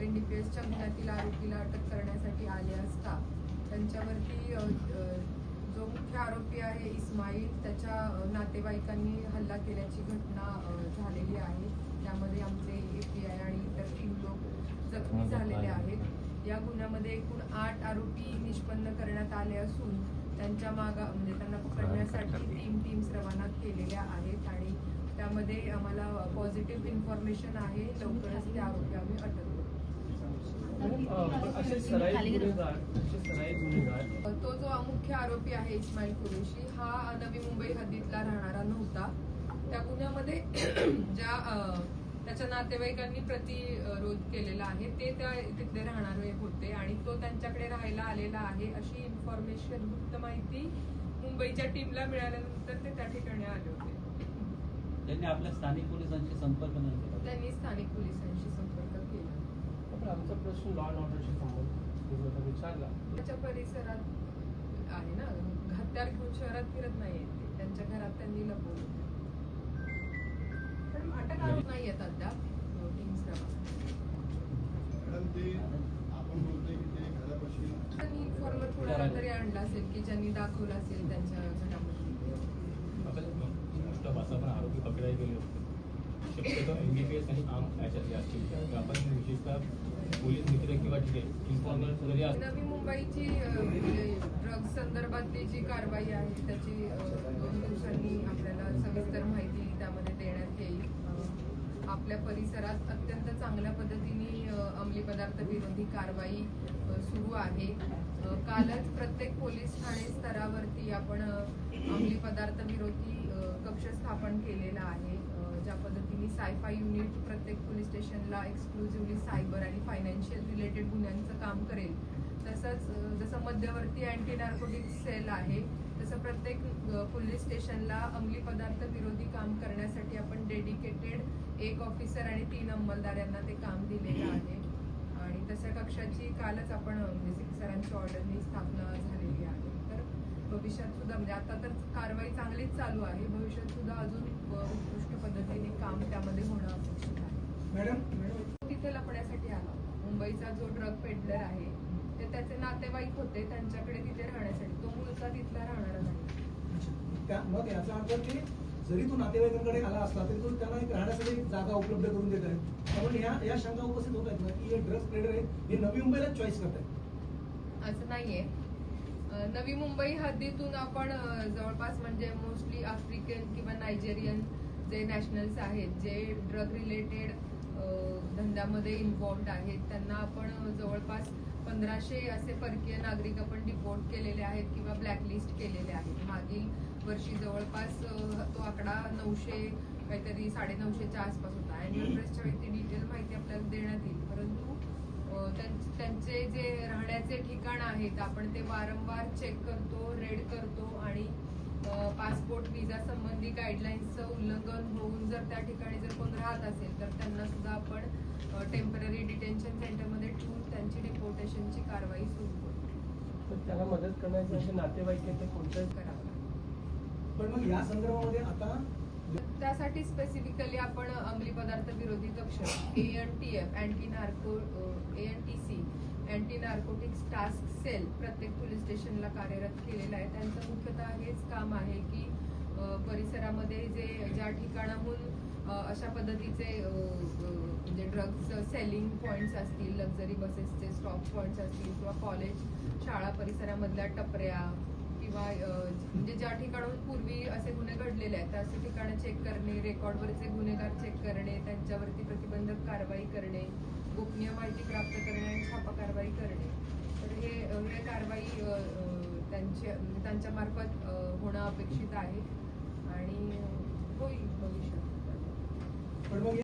एनडीपीएसच्या गुन्ह्यातील आरोपीला अटक करण्यासाठी आले असता त्यांच्यावरती जो मुख्य आरोपी आहे इस्माईल त्याच्या नातेवाईकांनी हल्ला केल्याची घटना झालेली आहे. त्यामध्ये आमचे एपीआय आणि इतर तीन लोक जखमी झालेले आहेत. या गुन्ह्यामध्ये एकूण आठ आरोपी निष्पन्न करण्यात आले असून त्यांच्या मागा म्हणजे त्यांना पकडण्यासाठी तीन टीम्स रवाना केलेल्या आहेत आणि त्यामध्ये आम्हाला पॉझिटिव्ह इन्फॉर्मेशन आहे. लवकरच ते आरोपी आम्ही अटक तो जो मुख्य आरोपी आहे इस्माईल कुरेशी हा नवी मुंबई हद्दीतला राहणारा नव्हता. त्या गुन्ह्यामध्ये ज्या त्याच्या नातेवाईकांनी प्रतिरोध केलेला आहे ते त्या तिथले राहणारे होते आणि तो त्यांच्याकडे राहायला आलेला आहे अशी इन्फॉर्मेशन गुप्त माहिती मुंबईच्या टीमला मिळाल्यानंतर ते त्या ठिकाणी आले होते. त्यांनी आपल्या स्थानिक पोलिसांशी संपर्क त्यांनी स्थानिक पोलिसांशी संपर्क केला पण आमचा प्रश्न लॉ अँड ऑर्डरशी जर विचारला त्याच्या परिसरात आहे ना हत्यार घेऊन शहरात फिरत नाहीये ते त्यांच्या घरात त्यांनी लपवलं पण अटक आरोप नाही आहेत अद्याप आपण बोलतोय की ते घरापाशी त्यांनी इन्फॉर्मर कोणाला तरी आणला असेल की ज्यांनी दाखवलं असेल त्यांच्या घरामध्ये पण आरोपी पकडायला गेले होते शक्यतो एमबीबीएस आणि आम याच्यातले असतील तर आपण विशेषतः पोलीस मित्र किंवा ठीक आहे इन्फॉर्मर जरी असतील नवी मुंबईची ड्रग्ज म्हणजे संदर्भातली जी कारवाई आहे त्याची दोन दिवसांनी आपल्याला सविस्तर माहिती त्यामध्ये देण्यात येईल. आपल्या परिसरात अत्यंत चांगल्या पद्धतीने अंमली पदार्थ विरोधी कारवाई सुरू आहे. कालच प्रत्येक पोलीस ठाणे स्तरावरती आपण अंमली पदार्थ विरोधी कक्ष स्थापन केलेला आहे. ज्या पद्धतीने सायफाय युनिट प्रत्येक पोलीस स्टेशनला एक्सक्लुझिव्हली सायबर आणि फायनान्शियल रिलेटेड गुन्ह्यांचं काम करेल. तसंच जसं मध्यवर्ती अँटी नार्कोटिक सेल आहे तसं प्रत्येक पोलीस स्टेशनला अंमली पदार्थ विरोधी काम करण्यासाठी आपण डेडिकेटेड एक ऑफिसर आणि तीन अंमलदार यांना ते काम दिलेलं आहे. आणि तशा कक्षाची कालच आपण म्हणजे सरांच्या ऑर्डरनी स्थापना झालेली आहे. भविष्यात सुद्धा म्हणजे आता तर कारवाई चांगलीच चालू आहे. भविष्यात सुद्धा अजून उत्कृष्ट पद्धतीने काम त्यामध्ये होणं अपेक्षित आहे. मॅडम? तिथे लपण्यासाठी आला मुंबईचा जो ड्रग पेडलर आहे ते त्याचे नातेवाईक होते. त्यांच्याकडे तिथे राहण्यासाठी. तो मूळचा तिथला राहणारा नाही. मग याचा अर्थ की जरी तो नातेवाईकांकडे आला असला तरी तो त्यांना एक राहण्यासाठी जागा उपलब्ध करून देत आहे. त्यामुळे या या शंका उपस्थित होत आहेत ना की हे ड्रग्ज ट्रेडर आहेत हे नवी मुंबईला चॉईस करतात असं नाहीये. नवी मुंबई हद्दीतून आपण जवळपास म्हणजे मोस्टली आफ्रिकन किंवा नायजेरियन जे नॅशनल्स आहेत जे ड्रग रिलेटेड धंद्यामध्ये इन्व्हॉल्ड आहेत त्यांना आपण जवळपास पंधराशे असे परकीय नागरिक आपण डिपोर्ट केलेले आहेत किंवा ब्लॅकलिस्ट केलेले आहेत. मागील वर्षी जवळपास तो आकडा नऊशे काहीतरी साडे नऊशेच्या आसपास होता. अॅन्युअल प्रेसच्या व्यक्ती डिटेल माहिती आपल्याला देण्यात येईल. त्यांचे जे राहण्याचे ठिकाण आहेत आपण ते वारंवार चेक करतो रेड करतो आणि पासपोर्ट विजा संबंधी गाईडलाईन्सचं उल्लंघन होऊन जर त्या ठिकाणी जर कोण राहत असेल तर त्यांना सुद्धा आपण टेंपररी डिटेन्शन सेंटरमध्ये ठेवून त्यांची डिपोर्टेशनची कारवाई सुरू करतो. तर त्याला मदत करण्याचे नातेवाईक आहेत ते कोणत्या करावं पण मग या संदर्भामध्ये आता त्यासाठी स्पेसिफिकली आपण अंमली पदार्थ विरोधी कक्ष A N T F anti narco A N T C anti narcotics task cell प्रत्येक पोलीस स्टेशनला कार्यरत केलेला आहे. त्यांचं मुख्यतः हेच काम आहे की परिसरामध्ये जे ज्या ठिकाणाहून अशा पद्धतीचे म्हणजे ड्रग्ज सेलिंग पॉईंट्स असतील लक्झरी बसेसचे स्टॉप पॉईंट्स असतील किंवा कॉलेज शाळा परिसरामधल्या टपऱ्या किंवा म्हणजे ज्या ठिकाणाहून पूर्वी असे गुन्हे घडलेले आहेत त्या असे ठिकाणं चेक करणे रेकॉर्डवरचे गुन्हेगार चेक करणे त्यांच्यावरती प्रतिबंधक कारवाई करणे गोपनीय माहिती प्राप्त करणे आणि छापा कारवाई करणे. तर हे हे कारवाई त्यांच्या त्यांच्यामार्फत त्यांच्या मार्फत होणं अपेक्षित आहे आणि होईल भविष्यात.